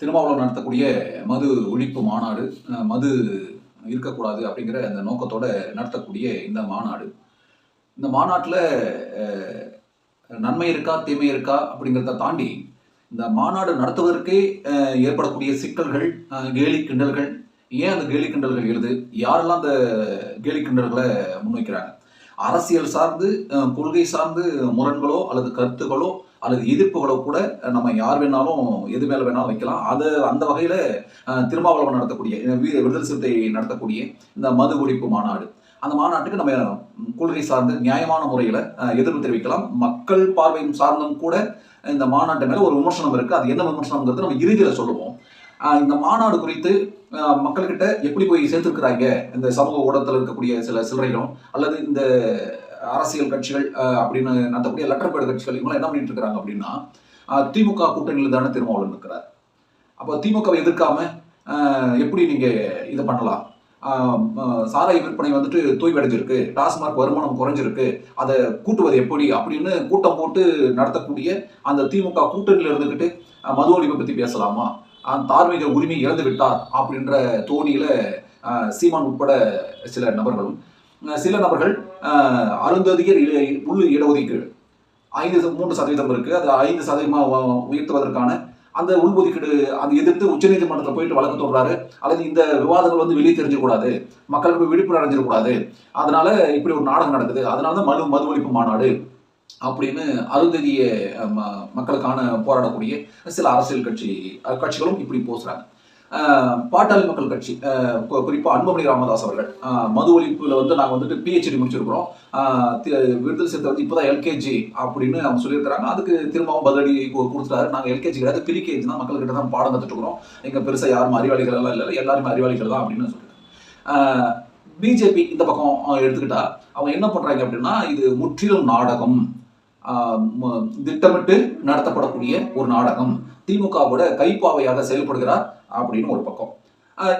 திருமாவளவன் நடத்தக்கூடிய மது ஒழிப்பு மாநாடு மது இருக்கக்கூடாது அப்படிங்கிற அந்த நோக்கத்தோட நடத்தக்கூடிய இந்த மாநாடு. இந்த மாநாட்டில் நன்மை இருக்கா தீமை இருக்கா அப்படிங்கிறத தாண்டி இந்த மாநாடு நடத்துவதற்கே ஏற்படக்கூடிய சிக்கல்கள் கேலி கிண்டல்கள் ஏன் அந்த கேலி கிண்டல்கள் எழுது? யாரெல்லாம் அந்த கேலி கிண்டல்களை முன்வைக்கிறாங்க? அரசியல் சார்ந்து கொள்கை சார்ந்து முரண்களோ அல்லது கருத்துகளோ அல்லது எதிர்ப்புகளை கூட நம்ம யார் வேணாலும் எது மேல வேணாலும் வைக்கலாம். அது அந்த வகையில திருமாவளவன் நடத்தக்கூடிய அஹ், விடுதலை சிறுத்தை நடத்தக்கூடிய இந்த மது ஒழிப்பு மாநாடு. அந்த மாநாட்டுக்கு நம்ம கொள்கை சார்ந்து நியாயமான முறையில எதிர்ப்பு தெரிவிக்கலாம். மக்கள் பார்வையும் சார்ந்தும் கூட இந்த மாநாட்டு மேல ஒரு விமர்சனம் இருக்கு. அது என்ன விமர்சனம்ங்கிறது நம்ம இறுதியில சொல்லுவோம். இந்த மாநாடு குறித்து மக்கள்கிட்ட எப்படி போய் சேர்த்துருக்கிறாங்க இந்த சமூக ஊடகத்தில் இருக்கக்கூடிய சில சில்லறைகளும் அல்லது இந்த அரசியல் கட்சிகள் அப்படின்னு நடத்தக்கூடிய லெட்டர் கட்சிகள் இவங்களாம் என்ன பண்ணிட்டு இருக்காங்க அப்படின்னா திமுக கூட்டணியில் தானே திருமாவளவன் இருக்கிறார். அப்போ திமுகவை எதிர்க்காம எப்படி நீங்கள் இதை பண்ணலாம்? சாலை சாராய விற்பனை வந்துட்டு தூய்வடைஞ்சிருக்கு டாஸ்மார்க் வருமானம் குறைஞ்சிருக்கு அதை கூட்டுவது எப்படி அப்படின்னு கூட்டம் போட்டு நடத்தக்கூடிய அந்த திமுக கூட்டணியில் இருந்துக்கிட்டு மது ஒழிப்பை பற்றி பேசலாமா? அந்த தார்மீக உரிமை இழந்து விட்டார் அப்படின்ற தோணியில சீமான் உட்பட சில நபர்களும் சில நபர்கள் அருந்ததியர் இட- உள் இடஒதுக்கீடு. ஐந்து மூன்று சதவீதம் இருக்கு. அது ஐந்து சதவீதமாக உயர்த்துவதற்கான அந்த உள்ஒதுக்கீடு அதை எதிர்த்து உச்சநீதிமன்றத்தில் போயிட்டு வழக்கு தொடர்றாரு அல்லது இந்த விவாதங்கள் வந்து வெளியே தெரிஞ்சக்கூடாது மக்களுக்கு விழிப்புணர்வு அடைஞ்சிடக்கூடாது. அதனால இப்படி ஒரு நாடகம் நடக்குது. அதனால தான் மது மது ஒழிப்பு மாநாடு அப்படின்னு அருந்ததிய ம- மக்களுக்கான போராடக்கூடிய சில அரசியல் கட்சி கட்சிகளும் இப்படி போசுறாங்க பாட்டாளி மக்கள் கட்சி குறிப்பாக அன்புமணி ராமதாஸ் அவர்கள். மது ஒழிப்பில் வந்து நாங்கள் வந்துட்டு பிஹெச்டி முடிச்சிருக்கிறோம். தி- விடுதலை சிறுத்தை வந்து இப்போதான் எல்கேஜி அப்படின்னு அவங்க சொல்லியிருக்கிறாங்க. அதுக்கு திரும்பவும் பதிலடி கொடுத்துட்டாரு. நாங்கள் எல்கேஜி கிடையாது. பிரிகேஜி தான் மக்கள்கிட்ட தான் பாடம் கத்துட்டு எங்கள் பெருசாக யாரும் அறிவாளிகள் எல்லாம் இல்லை எல்லாருமே அறிவாளிகள் தான் அப்படின்னு சொல்லிட்டு பிஜேபி இந்த பக்கம் எடுத்துக்கிட்டா அவங்க என்ன பண்ணுறாங்க அப்படின்னா இது முற்றிலும் நாடகம். திட்டமிட்டு நடத்தப்படக்கூடிய ஒரு நாடகம். திமுகவோட கைப்பாவையாக செயல்படுகிறார் அப்படின்னு ஒரு பக்கம்.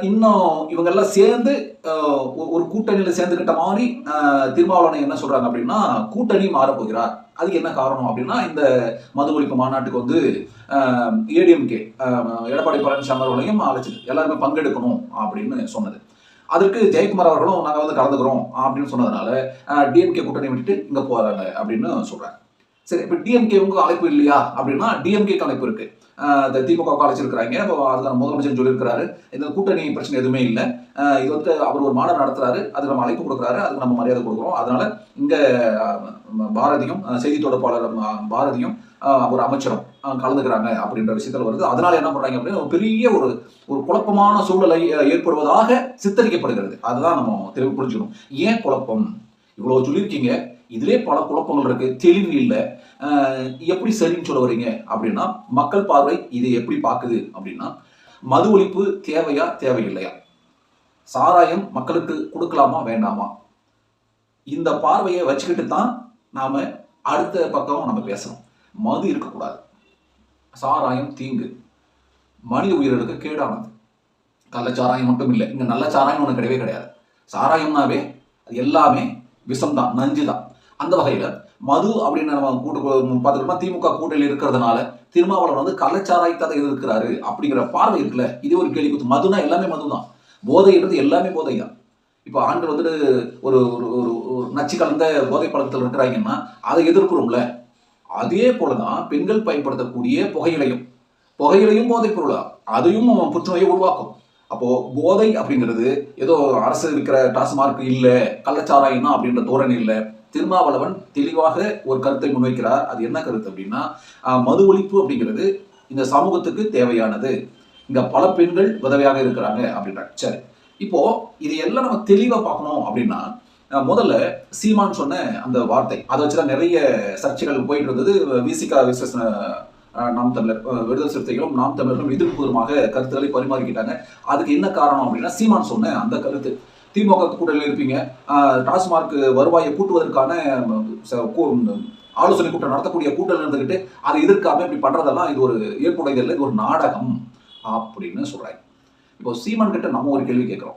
இன்னும் இவங்கெல்லாம் சேர்ந்து ஒரு கூட்டணியில் சேர்ந்துக்கிட்ட மாதிரி ஆஹ் திருமாவளவன் என்ன சொல்றாங்க அப்படின்னா கூட்டணி மாறப்போகிறார். அதுக்கு என்ன காரணம் அப்படின்னா இந்த மது ஒழிப்பு மாநாட்டுக்கு வந்து ஏடிஎம்கே எடப்பாடி பழனிசாமி அவர்களையும் அழைச்சிட்டு எல்லாருமே பங்கெடுக்கணும் அப்படின்னு சொன்னது. அதற்கு ஜெயக்குமார் அவர்களும் நாங்கள் வந்து கலந்துக்கிறோம் அப்படின்னு சொன்னதுனால டிஎம்கே கூட்டணி விட்டுட்டு இங்கே போகிறாங்க அப்படின்னு சொல்கிறாங்க சரி இப்போ டிஎம்கேவுக்கு அழைப்பு இல்லையா? அப்படின்னா டிஎம்கேக்கு அழைப்பு இருக்கு. திமுக அழைச்சிருக்கிறாங்க இப்போ அதுக்கான முதலமைச்சர் சொல்லியிருக்கிறாரு. இந்த கூட்டணி பிரச்சனை எதுவுமே இல்லை. இது வந்து அவர் ஒரு மாநாடு நடத்துறாரு. அதுக்கு நம்ம அழைப்பு கொடுக்குறாரு. அதுக்கு நம்ம மரியாதை கொடுக்குறோம். அதனால இங்க பாரதியும் செய்தி தொடர்பாளர் பாரதியும் ஒரு அமைச்சரும் கலந்துக்கிறாங்க அப்படின்ற விஷயத்துல வருது. அதனால என்ன பண்றாங்க அப்படின்னா ஒரு பெரிய ஒரு ஒரு குழப்பமான சூழலை ஏற்படுவதாக சித்தரிக்கப்படுகிறது. அதுதான் நம்ம தெளிவு புரிஞ்சுக்கணும். ஏன் குழப்பம்? இவ்வளவு சொல்லியிருக்கீங்க. இதுலேயே பல குழப்பங்கள் இருக்கு. தெளிவு இல்லை. எப்படி சரின்னு சொல்ல வரீங்க? அப்படின்னா மக்கள் பார்வை இதை எப்படி பார்க்குது? அப்படின்னா மது ஒழிப்பு தேவையா தேவையில்லையா? சாராயம் மக்களுக்கு கொடுக்கலாமா வேண்டாமா? இந்த பார்வையை வச்சுக்கிட்டு தான் நாம அடுத்த பக்கம் நம்ம பேசணும். மது இருக்கக்கூடாது. சாராயம் தீங்கு. மனித உயிர்களுக்கு கேடானது. கள்ளச்சாராயம் மட்டும் இல்லை. இங்கே நல்ல சாராயம் ஒன்று கிடையவே கிடையாது. சாராயம்னாவே அது எல்லாமே விஷம்தான் நஞ்சு தான் அந்த வகையில் மது அப்படின்னு நம்ம கூட்டு பார்த்துக்கிட்டோம்னா திமுக கூட்டணியில் இருக்கிறதுனால திருமாவளவன் வந்து கள்ளச்சாராயத்தை எதிர்க்கிறாரு அப்படிங்கிற பார்வை இருக்குல்ல? இது ஒரு கேள்வி குத்து மதுனா எல்லாமே மதுதான். போதைன்றது எல்லாமே போதை தான் இப்போ ஆண்கள் வந்துட்டு ஒரு ஒரு ஒரு ஒரு நச்சு கலந்த போதை பழக்கத்தில் இருக்கிறாங்கன்னா அதை எதிர்க்கிறோம்ல? அதே போலதான் பெண்கள் பயன்படுத்தக்கூடிய புகையிலையும். புகையிலையும் போதைப் பொருளா? அதையும் புற்றுநோயை உருவாக்கும். அப்போ போதை அப்படிங்கிறது ஏதோ அரசு இருக்கிற டாஸ்மார்க் இல்லை கள்ளச்சாராயம் தான் அப்படின்ற தோரணை இல்லை. திருமாவளவன் தெளிவாக ஒரு கருத்தை முன்வைக்கிறார். அது என்ன கருத்து அப்படின்னா மது ஒழிப்பு அப்படிங்கிறது இந்த சமூகத்துக்கு தேவையானது. இங்க பல பெண்கள் உதவியாக இருக்கிறாங்க அப்படின்றாங்க. சரி இப்போ இது எல்லாம் நம்ம தெளிவா பார்க்கணும் அப்படின்னா முதல்ல சீமான் சொன்ன அந்த வார்த்தை அதை வச்சுதான் நிறைய சர்ச்சைகள் போயிட்டு இருந்தது. விசிகா விசேஷ நாம் தமிழர் விடுதலை சிறுத்தைகளும் நாம் தமிழர்களும் எதிர்ப்பு கருத்துக்களை பரிமாறிக்கிட்டாங்க. அதுக்கு என்ன காரணம் அப்படின்னா சீமான் சொன்ன அந்த கருத்து. திமுக கூட்டணியில் இருப்பீங்க. டாஸ்மார்க் வருவாயை கூட்டுவதற்கான ச- கூ- ஆலோசனை கூட்டம் நடத்தக்கூடிய கூட்டம் இருந்துக்கிட்டு அதை எதிர்க்காம இப்படி பண்றதெல்லாம் இது ஒரு ஏற்புடையதில்லை இது ஒரு நாடகம் அப்படின்னு சொல்றாங்க. இப்போ சீமான் கிட்ட நம்ம ஒரு கேள்வி கேட்கிறோம்.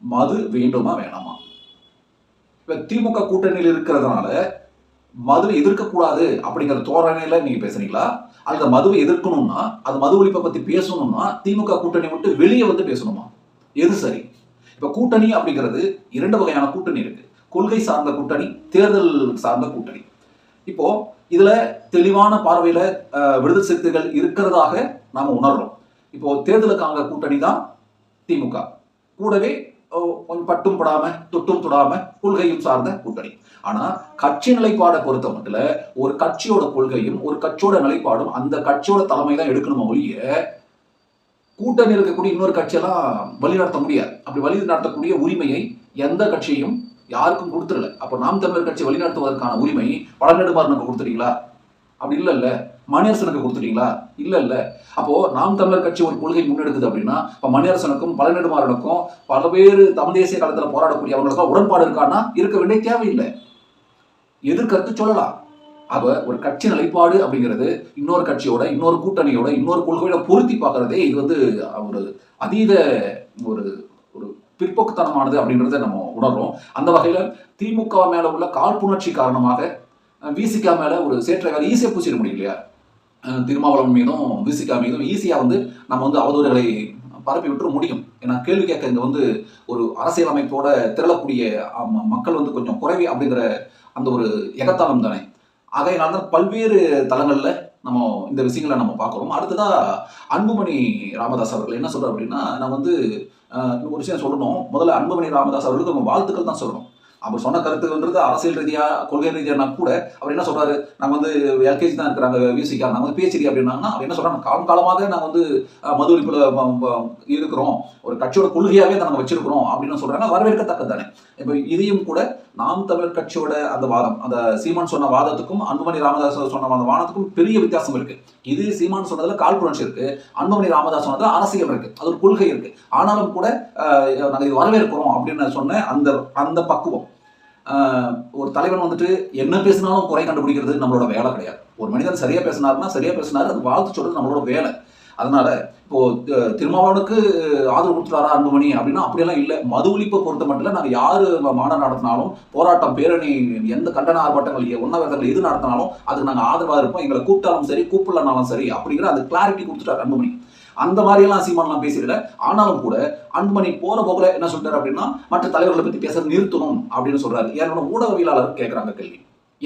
மது வேண்டுமா வேணாமா? இப்ப திமுக கூட்டணியில் இருக்கிறதுனால மதுவை எதிர்க்கக்கூடாது அப்படிங்கிற தோரணையில நீங்க பேசுறீங்களா? அல்லது மதுவை எதிர்க்கணும்னா அது மது ஒழிப்பை பத்தி பேசணும்னா திமுக கூட்டணி விட்டு வெளியே வந்து பேசணுமா? எது சரி? இப்ப கூட்டணி அப்படிங்கிறது இரண்டு வகையான கூட்டணி இருக்கு. கொள்கை சார்ந்த கூட்டணி தேர்தல் சார்ந்த கூட்டணி. இப்போ இதுல தெளிவான பார்வையில விடுதல் விடுதலை சிறுத்தைகள் இருக்கிறதாக நாம உணர்றோம். இப்போ தேர்தலுக்கான கூட்டணி தான் திமுக. கூடவே கொஞ்சம் பட்டும் படாம தொட்டும் தொடாம கொள்கையும் சார்ந்த கூட்டணி. ஆனா கட்சி நிலைப்பாடை பொறுத்த மட்டும் ஒரு கட்சியோட கொள்கையும் ஒரு கட்சியோட நிலைப்பாடும் அந்த கட்சியோட தலைமை தான் எடுக்கணுமா ஒழிய கூட்டணி இருக்கக்கூடிய இன்னொரு கட்சியெல்லாம் வழி நடத்த முடியாது. அப்படி வழி நடத்தக்கூடிய உரிமையை எந்த கட்சியும் யாருக்கும் கொடுத்துடல. அப்போ நாம் தமிழர் கட்சி வழி நடத்துவதற்கான உரிமை பழநெடுமாறனுக்கு கொடுத்துட்டீங்களா? அப்படி இல்லை இல்லை. மணியரசனுக்கு கொடுத்துட்டீங்களா? இல்லை இல்லை. அப்போ நாம் தமிழர் கட்சி ஒரு கொள்கை முன்னெடுக்குது அப்படின்னா இப்போ மணியரசனுக்கும் பழநெடுமாறனுக்கும் பல்வேறு தமிழ் தேசிய காலத்தில் போராடக்கூடிய அவங்களுக்கும் உடன்பாடு இருக்கான்னா இருக்க வேண்டிய தேவையில்லை. எதிர்கருத்து சொல்லலாம். அவ ஒரு கட்சி நிலைப்பாடு அப்படிங்கிறது இன்னொரு கட்சியோட இன்னொரு கூட்டணியோட இன்னொரு கொள்கையோட பொருத்தி பார்க்கறதே இது வந்து ஒரு அதீத ஒரு ஒரு பிற்போக்குத்தனமானது அப்படின்றத நம்ம உணர்றோம். அந்த வகையில திமுக மேல உள்ள காழ்ப்புணர்ச்சி காரணமாக விசிகா மேல ஒரு சேற்றை வேலை ஈஸியாக பூசிட முடியும் இல்லையா? திருமாவளவன் மீதும் விசிகா மீதும் ஈஸியாக வந்து நம்ம வந்து அவதூறுகளை பரப்பி விட்டுற முடியும். ஏன்னா கேள்வி கேட்க இங்கே வந்து ஒரு அரசியலமைப்போட திரளக்கூடிய மக்கள் வந்து கொஞ்சம் குறைவி அப்படிங்கிற அந்த ஒரு எகத்தாளம் தானே. ஆகையினால தான் பல்வேறு தளங்களில் நம்ம இந்த விஷயங்களை நம்ம பார்க்குறோம். அடுத்ததாக அன்புமணி ராமதாஸ் அவர்கள் என்ன சொல்கிறார் அப்படின்னா நான் வந்து ஒரு விஷயம் சொல்லணும். முதல்ல அன்புமணி ராமதாஸ் அவர்களுக்கு நம்ம வாழ்த்துக்கள் தான் சொல்லணும். அவர் சொன்ன கருத்துன்றது அரசியல் ரீதியா கொள்கை ரீதியானா கூட அவர் என்ன சொல்றாரு? நாங்க வந்து எல்கேஜி தான் இருக்கிறாங்க விசிகா நாங்க வந்து பிஹெச்டி அப்படின்னாங்கன்னா அவர் என்ன சொல்றாங்க காலம் காலமாக நாங்க வந்து மது ஒழிப்புல இருக்கிறோம். ஒரு கட்சியோட கொள்கையாவே நாங்க வச்சிருக்கிறோம் அப்படின்னு சொல்றாங்க வரவேற்கத்தக்கது தானே இப்போ இதையும் கூட நாம் தமிழர் கட்சியோட அந்த வாதம் அந்த சீமான் சொன்ன வாதத்துக்கும் அன்புமணி ராமதாஸ் சொன்ன அந்த வாதத்துக்கும் பெரிய வித்தியாசம் இருக்கு. இது சீமான் சொன்னதுல காழ்ப்புணர்ச்சி இருக்கு அன்புமணி ராமதாஸ் சொன்னதுல அரசியல் இருக்கு அது ஒரு கொள்கை இருக்கு. ஆனாலும் கூட நாங்கள் இது வரவேற்கிறோம் அப்படின்னு சொன்ன அந்த அந்த பக்குவம். ஒரு தலைவன் வந்துட்டு என்ன பேசினாலும் குறை கண்டுபிடிக்கிறது நம்மளோட வேலை கிடையாது. ஒரு மனிதன் சரியா பேசினாருன்னா சரியா பேசினாரு அது வாழ்த்து சொல்றது நம்மளோட வேலை. அதனால இப்போ திருமாவளவனுக்கு ஆதரவு கொடுத்துட்டாரா அன்புமணி? அப்படின்னா அப்படியெல்லாம் இல்லை. மது ஒழிப்பை பொறுத்த மட்டும் இல்ல நாங்க யாரு மாநாடு நடத்தினாலும் போராட்டம் பேரணி எந்த கண்டன ஆர்ப்பாட்டங்கள் உண்ணாவிரதங்கள் எது நடத்தினாலும் அதுக்கு நாங்கள் ஆதரவாக இருப்போம். எங்களை கூப்பிட்டாலும் சரி கூப்பிடலனாலும் சரி அப்படிங்கிற அந்த கிளாரிட்டி கொடுத்துட்டார் அன்புமணி. அந்த மாதிரியெல்லாம் சீமான்லாம் பேசிடல ஆனாலும் கூட அன்புமணி போற போகல என்ன சொல்றாரு அப்படின்னா மற்ற தலைவர்களை பத்தி பேச நிறுத்தணும் அப்படின்னு சொல்றாரு. ஏன்னா ஊடகவியலாளர் கேட்கிறாங்க கேள்வி.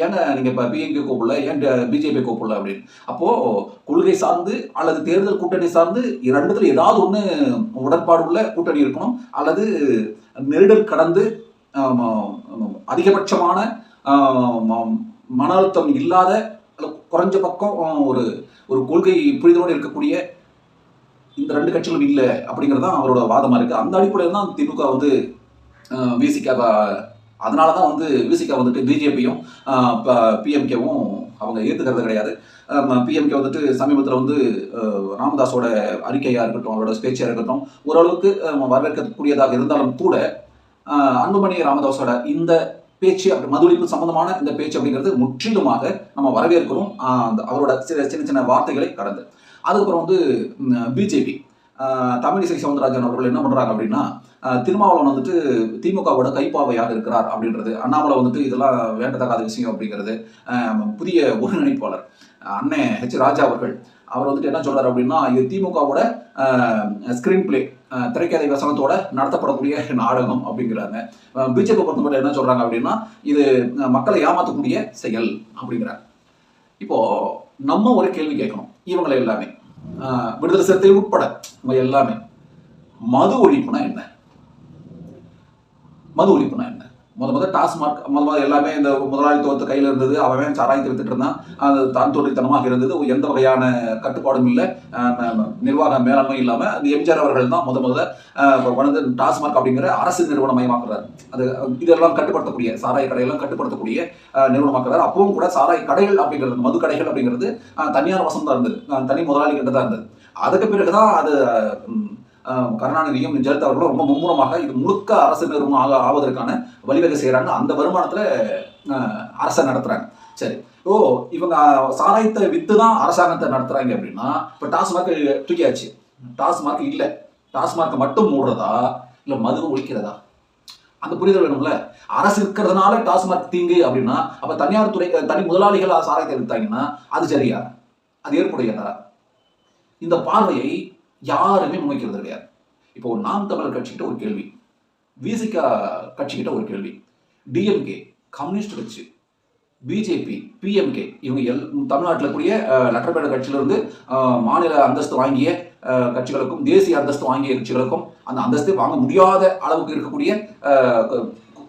ஏன்னா நீங்கள் இப்போ பிஎன்கே கூப்பிடல? ஏன் பிஜேபி கூப்பிடல அப்படின்னு? அப்போது கொள்கை சார்ந்து அல்லது தேர்தல் கூட்டணி சார்ந்து ரெண்டுத்தில் ஏதாவது ஒன்று உடன்பாடு உள்ள கூட்டணி இருக்கணும். அல்லது நெருடல் கடந்து அதிகபட்சமான மன அழுத்தம் இல்லாத குறைஞ்ச பக்கம் ஒரு ஒரு கொள்கை புரிதலோடு இருக்கக்கூடிய இந்த ரெண்டு கட்சிகளும் இல்லை அப்படிங்கிறது தான் அவரோட வாதமாக இருக்குது அந்த அடிப்படையில் தான் திமுக வந்து விசிக அதனால தான் வந்து விசிகா வந்துட்டு பிஜேபியும் பிஎம்கேவும் அவங்க ஏற்றுக்கிறது கிடையாது. பிஎம்கே வந்துட்டு சமீபத்தில் வந்து ராமதாஸோட அறிக்கையாக இருக்கட்டும் அவரோட பேச்சாக இருக்கட்டும் ஓரளவுக்கு வரவேற்கக்கூடியதாக இருந்தாலும் கூட அன்புமணி ராமதாஸோட இந்த பேச்சு அப்படி மதுளிப்பு சம்பந்தமான இந்த பேச்சு அப்படிங்கிறது முற்றிலுமாக நம்ம வரவேற்கிறோம். அந்த அவரோட சில சின்ன சின்ன வார்த்தைகளை கடந்து. அதுக்கப்புறம் வந்து பிஜேபி. தமிழிசை சவுந்தரராஜன் அவர்கள் என்ன பண்றாங்க அப்படின்னா திருமாவளவன் வந்துட்டு திமுகவோட கைப்பாவையாக இருக்கிறார் அப்படின்றது. அண்ணாமலை வந்துட்டு இதெல்லாம் வேண்டத்தகாத விஷயம் அப்படிங்கிறது புதிய ஒருங்கிணைப்பாளர் அஹ், அண்ணன் ஹெச் ராஜா அவர்கள். அவர் வந்துட்டு என்ன சொல்றாரு அப்படின்னா இது திமுகவோட ஸ்கிரீன் பிளே திரைக்கதை வசனத்தோட நடத்தப்படக்கூடிய நாடகம் அப்படிங்கிறாங்க. பிஜேபி பொறுத்தமட்டும் என்ன சொல்றாங்க அப்படின்னா இது மக்களை ஏமாற்றக்கூடிய செயல் அப்படிங்கிறாங்க. இப்போ நம்ம ஒரு கேள்வி கேட்கணும். இவங்களை எல்லாமே. விடுதலை சிறுத்தை உட்பட இவங்க எல்லாமே மது ஒழிப்புனா என்ன? மது ஒழிப்புனா என்ன? முத முத டாஸ்மார்க் முத முத எல்லாமே இந்த முதலாளித்துவத்து கையில் இருந்தது. அவன் சாராயத்தை வித்துட்டு இருந்தான். அது தான் தோன்றித்தனமாக இருந்தது. எந்த வகையான கட்டுப்பாடும் இல்லை. நிர்வாக மேலாண்மை இல்லாமல் அந்த எம்ஜிஆர் அவர்கள் தான் முத முதல்ல வந்து டாஸ்மார்க் அப்படிங்கிற அரசு நிறுவனமயமாக்குறாரு அது இதெல்லாம் கட்டுப்படுத்தக்கூடிய சாராய கடையெல்லாம் கட்டுப்படுத்தக்கூடிய நிறுவனமாக்குறாரு. அப்பவும் கூட சாராய கடைகள் அப்படிங்கிறது மது கடைகள் அப்படிங்கிறது தனியார் வசம் தான் இருந்தது. தனி முதலாளி கிட்ட தான் இருந்தது. அதுக்கு பிறகுதான் அது கருணாநிதியும் ஜெயலலிதா அவர்களும் ரொம்ப மும்முரமாக இது முழுக்க அரசு நிறுவனம் ஆக ஆவதற்கான வழிவகை செய்கிறாங்க அந்த வருமானத்தில் அரசை நடத்துகிறாங்க சரி. ஓ இவங்க சாராயத்தை வித்து தான் அரசாங்கத்தை நடத்துகிறாங்க அப்படின்னா இப்போ டாஸ்மார்க் தூக்கியாச்சு. டாஸ்மார்க் இல்லை. டாஸ்மார்க் மட்டும் மூடுறதா? இல்லை மது ஒழிக்கிறதா? அந்த புரிதல் வேணும்ல? அரசு இருக்கிறதுனால டாஸ்மார்க் தீங்கு அப்படின்னா அப்ப தனியார் துறை தனி முதலாளிகள் சாராயத்தை எடுத்தாங்கன்னா அது சரியா? அது ஏற்புடையதா? இந்த பார்வையை யாருமே முன்வைக்கிறது கிடையாது. இப்போ நாம் தமிழர் கட்சிக்கிட்ட ஒரு கேள்வி. விசிகா கட்சிக்கிட்ட ஒரு கேள்வி. டிஎம்கே கம்யூனிஸ்ட் கட்சி பிஜேபி பிஎம்கே இவங்க எல் தமிழ்நாட்டில் கூடிய லட்டர்பேட கட்சியிலிருந்து மாநில அந்தஸ்து வாங்கிய கட்சிகளுக்கும் தேசிய அந்தஸ்து வாங்கிய கட்சிகளுக்கும் அந்த அந்தஸ்தை வாங்க முடியாத அளவுக்கு இருக்கக்கூடிய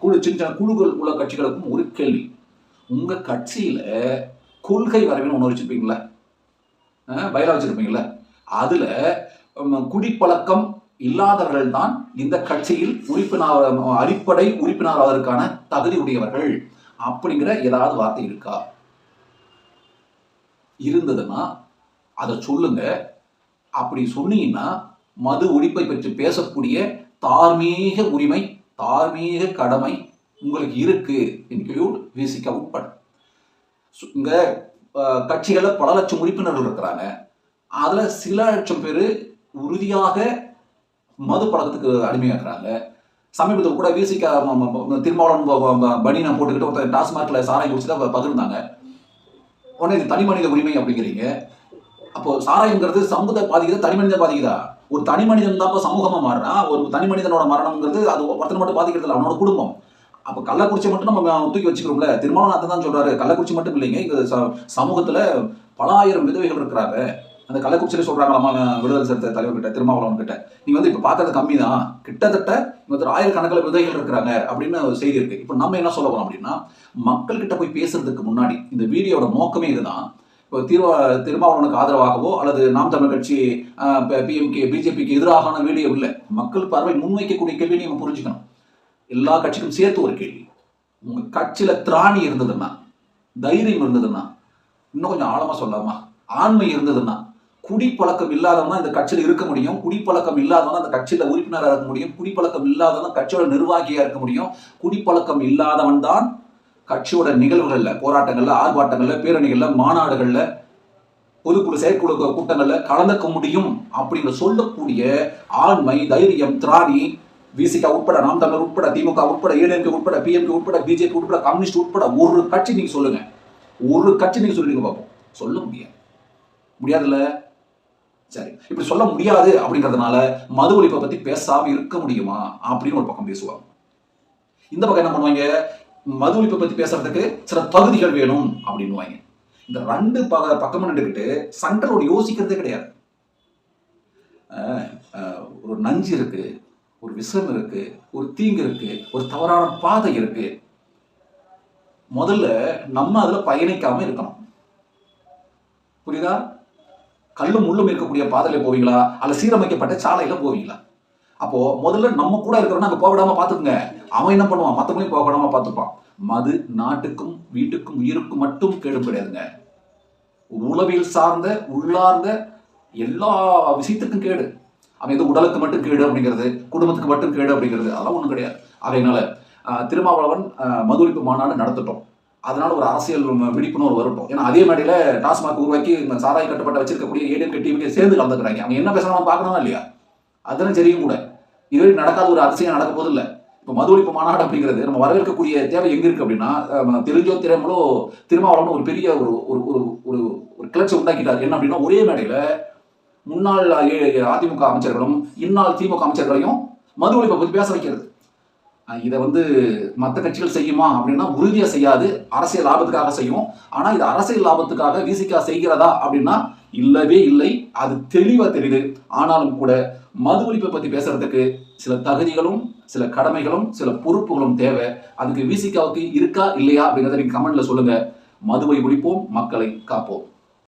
குழு சின்ன சின்ன குழுக்கள் உள்ள கட்சிகளுக்கும் ஒரு கேள்வி. உங்கள் கட்சியில் கொள்கை வரவேன்னு ஒன்று வச்சிருப்பீங்களா பயிலாக வச்சிருப்பீங்களா அதில் குடிப்பழக்கம் இல்லாதவர்கள் தான் இந்த கட்சியில் உறுப்பினர் அடிப்படை உறுப்பினராவதற்கான தகுதி உடையவர்கள் அப்படிங்கிற ஏதாவது வார்த்தை இருக்கா? இருந்ததுன்னா அதை சொல்லுங்க. அப்படி சொன்னீங்கன்னா மது ஒழிப்பை பற்றி பேசக்கூடிய தார்மீக உரிமை தார்மீக கடமை உங்களுக்கு இருக்கு இன்க்ளூட் விசிக உட்பட. இங்க கட்சிகளில் பல லட்சம் உறுப்பினர்கள் இருக்கிறாங்க. அதில் சில லட்சம் பேர் உறுதியாக மது பழக்கத்துக்கு அடிமையாக்குறாங்க. சமீபத்தில் கூட விசிக திருமாவளவன் ப- பனியனை போட்டுக்கிட்டு ஒருத்தர் டாஸ்மார்க்ல சாராயம் குடிச்சு தான் பகிர்ந்தாங்க. உடனே இது தனி மனித உரிமை அப்படிங்கிறீங்க. அப்போ சாராயங்கிறது சமூகத்தை பாதிக்குதா தனி மனிதன் பாதிக்குதா? ஒரு தனி மனிதன் தான் இப்போ சமூகமாக மாறினா ஒரு தனி மனிதனோட மரணம்ங்கிறது அது ஒருத்தனை மட்டும் பாதிக்கிறது இல்லை அவனோட குடும்பம். அப்போ கள்ளக்குறிச்சி மட்டும் நம்ம தூக்கி வச்சுக்கிறோம்ல திருமணநாதன் தான் சொல்றாரு. கள்ளக்குறிச்சி மட்டும் இல்லைங்க இது சமூகத்தில் பல ஆயிரம் விதவைகள் இருக்கிறாங்க. அந்த கள்ளக்குறிச்சியில சொல்றாங்களாமா விடுதலை சிறுத்தை தலைவர் கிட்ட திருமாவளவன் கிட்ட. நீங்க வந்து இப்ப பாக்குறது கம்மி தான் கிட்டத்தட்ட இங்க ஆயிரக்கணக்கில் விதைகள் இருக்கிறாங்க அப்படின்னு ஒரு செய்தி இருக்கு. இப்போ நம்ம என்ன சொல்ல போறோம் அப்படின்னா மக்கள் கிட்ட போய் பேசுறதுக்கு முன்னாடி இந்த வீடியோட நோக்கமே இதுதான். இப்போ திருவா திருமாவளவனுக்கு ஆதரவாகவோ அல்லது நாம் தமிழ் கட்சி பிஎம்கே பிஜேபிக்கு எதிராகான வீடியோ இல்லை. மக்கள் பார்வை முன்வைக்கக்கூடிய கேள்வி நீங்க புரிஞ்சுக்கணும். எல்லா கட்சிக்கும் சேர்த்து ஒரு கேள்வி. உங்க கட்சியில திராணி இருந்ததுன்னா தைரியம் இருந்ததுன்னா இன்னும் கொஞ்சம் ஆழமா சொல்லலாமா? ஆண்மை இருந்ததுன்னா குடிப்பழக்கம் இல்லாதவங்க இந்த கட்சியில் இருக்க முடியும். குடிப்பழக்கம் இல்லாதவங்க அந்த கட்சியில் உறுப்பினராக இருக்க முடியும். குடிப்பழக்கம் இல்லாதவன் கட்சியோட நிர்வாகியாக இருக்க முடியும். குடிப்பழக்கம் இல்லாதவன் தான் கட்சியோட நிகழ்வுகளில் போராட்டங்களில் ஆர்ப்பாட்டங்களில் பேரணிகளில் மாநாடுகளில் பொதுக்குழு செயற்குழு கூட்டங்களில் கலந்துக்க முடியும் அப்படின்னு சொல்லக்கூடிய ஆண்மை தைரியம் திராணி விசிகா உட்பட நாம் தமிழர் உட்பட திமுக உட்பட ஏடிஎம்கே உட்பட பிஎம்கே உட்பட பிஜேபி உட்பட கம்யூனிஸ்ட் உட்பட ஒரு கட்சி நீங்க சொல்லுங்க. ஒரு கட்சி நீங்க சொல்லிடுங்க பார்ப்போம் சொல்ல முடியாது. முடியாதுல்ல? சரி இப்படி சொல்ல முடியாது அப்படிங்கிறதுனால மது ஒழிப்பை பத்தி பேசாம இருக்க முடியுமா அப்படின்னு ஒரு பக்கம் பேசுவாங்க. இந்த பக்கம் என்ன பண்ணுவாங்க? மது ஒழிப்பை பத்தி பேசுறதுக்கு சில தகுதிகள் வேணும் அப்படின்னுவாங்க. இந்த ரெண்டு பக பக்கம் நின்றுக்கிட்டு சண்டலோடு யோசிக்கிறதே கிடையாது. ஒரு நஞ்சு இருக்கு ஒரு விஷம் இருக்கு ஒரு தீங்கு இருக்கு ஒரு தவறான பாதை இருக்கு. முதல்ல நம்ம அதுல பயணிக்காம இருக்கணும். புரியுதா? கல்லும் முள்ளும் இருக்கக்கூடிய பாதையில போவீங்களா? அல்ல சீரமைக்கப்பட்ட சாலையில போவீங்களா? அப்போ முதல்ல நம்ம கூட இருக்கிறவன அங்க போக விடாம பாத்துக்குங்க அவன் என்ன பண்ணுவான்? மத்தவங்களையும் போக விடாம பார்த்துப்பான். மது நாட்டுக்கும் வீட்டுக்கும் உயிருக்கும் மட்டும் கேடும் கிடையாதுங்க. உளவியல் சார்ந்த உள்ளார்ந்த எல்லா விஷயத்துக்கும் கேடு. அவன் எது உடலுக்கு மட்டும் கேடு அப்படிங்கிறது குடும்பத்துக்கு மட்டும் கேடு அப்படிங்கிறது அதெல்லாம் ஒன்றும் கிடையாது. அதனால திருமாவளவன் ஆஹ், மாநாடு நடத்திட்டோம். அதனால ஒரு அரசியல் விழிப்புணர்வு வரட்டும். ஏன்னா அதே மேடையில் டாஸ்மாக் உருவாக்கி இந்த சாராய கட்டுப்பாட்டை வச்சிருக்கக்கூடிய ஏடிஎம் டிவிக்கு சேர்ந்து கலந்துக்கிறாங்க. அவங்க என்ன பேசுறாங்க பார்க்கணுமா இல்லையா? அதெல்லாம் சரியும் கூட. இதுவரை நடக்காத ஒரு அதிசயம் நடக்க போது இல்லை இப்போ மது ஒழிப்பு மாநாடு அப்படிங்கிறது நம்ம வரவேற்கக்கூடிய தேவை எங்க இருக்கு அப்படின்னா தெரிஞ்சோ திறமலோ திருமாவளவன் ஒரு பெரிய ஒரு ஒரு ஒரு ஒரு ஒரு கிளர்ச்சி உண்டாக்கிட்டார். என்ன அப்படின்னா ஒரே மேடையில முன்னாள் ஏ- அதிமுக அமைச்சர்களும் இந்நாள் திமுக அமைச்சர்களையும் மது ஒழிப்பை பற்றி பேச வைக்கிறது. இதை வந்து மற்ற கட்சிகள் செய்யுமா அப்படின்னா உறுதியாக செய்யாது. அரசியல் லாபத்துக்காக செய்யும் ஆனால் இது அரசியல் லாபத்துக்காக விசிகா செய்கிறதா அப்படின்னா இல்லவே இல்லை. அது தெளிவாக தெரியுது. ஆனாலும் கூட மது ஒழிப்பை பற்றி பேசுறதுக்கு சில தகுதிகளும் சில கடமைகளும் சில பொறுப்புகளும் தேவை. அதுக்கு விசிகாவுக்கு இருக்கா இல்லையா அப்படிங்கிறத நீங்கள் கமெண்ட்ல சொல்லுங்க. மதுவை ஒழிப்போம் மக்களை காப்போம்.